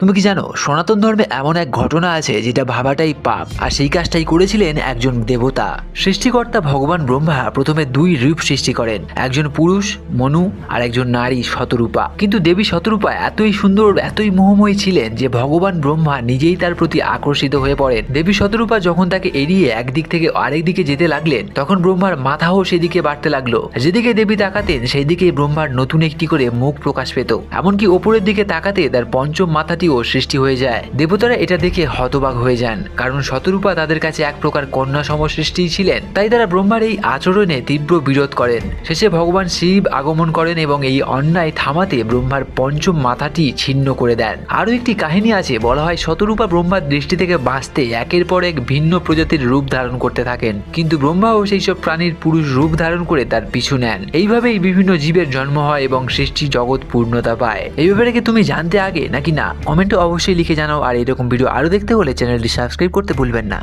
তুমি কি জানো, সনাতন ধর্মে এমন এক ঘটনা আছে যেটা ভাবাটাই পাপ। আর সেই কাজটাই করেছিলেন একজন দেবতা। সৃষ্টিকর্তা ভগবান ব্রহ্মা প্রথমে দুই রূপ সৃষ্টি করেন, একজন পুরুষ, মনু, আর একজন নারী, শতরূপা। কিন্তু দেবী শতরূপা এতই সুন্দর, এতই মোহময়ী ছিলেন যে ভগবান ব্রহ্মা নিজেই তার প্রতি আকর্ষিত হয়ে পড়েন। দেবী শতরূপা যখন তাকে এড়িয়ে একদিক থেকে আরেক দিকে যেতে লাগলেন, তখন ব্রহ্মার মাথাও সেদিকে বাড়তে লাগল। যেদিকে দেবী তাকাতেন সেই দিকে ব্রহ্মার নতুন একটি করে মুখ প্রকাশ পেত। এমনকি ওপরের দিকে তাকাতে তার পঞ্চম মাথাটিও সৃষ্টি হয়ে যায়। দেবতারা এটা দেখে হতবাক হয়ে যান, কারণ শতরূপা তাদের কাছে এক প্রকার কন্যা সমসৃষ্টি ছিলেন। তাই তারা ব্রহ্মার এই আচরণে তীব্র বিরোধ করেন। শেষে ভগবান শিব আগমন করেন এবং এই অন্যায় থামাতে ব্রহ্মার পঞ্চম মাথাটি ছিন্ন করে দেন। আরও একটি কাহিনী আছে, বলা হয় শতরূপা ব্রহ্মার দৃষ্টি থেকে বাঁচতে একের পর এক ভিন্ন প্রজাতির রূপ ধারণ করতে থাকেন। কিন্তু ব্রহ্মাও সেই সব প্রাণীর পুরুষ রূপ ধারণ করে তার পিছু নেন। এইভাবেই বিভিন্ন জীবের জন্ম হয় এবং সৃষ্টি জগৎ পূর্ণতা পায়। এই ব্যাপারে কি তুমি জানতে আগে, নাকি না? কমেন্টে অবশ্যই লিখে জানাও আর এরকম ভিডিও আরও দেখতে হলে চ্যানেলটি সাবস্ক্রাইব করতে ভুলবেন না।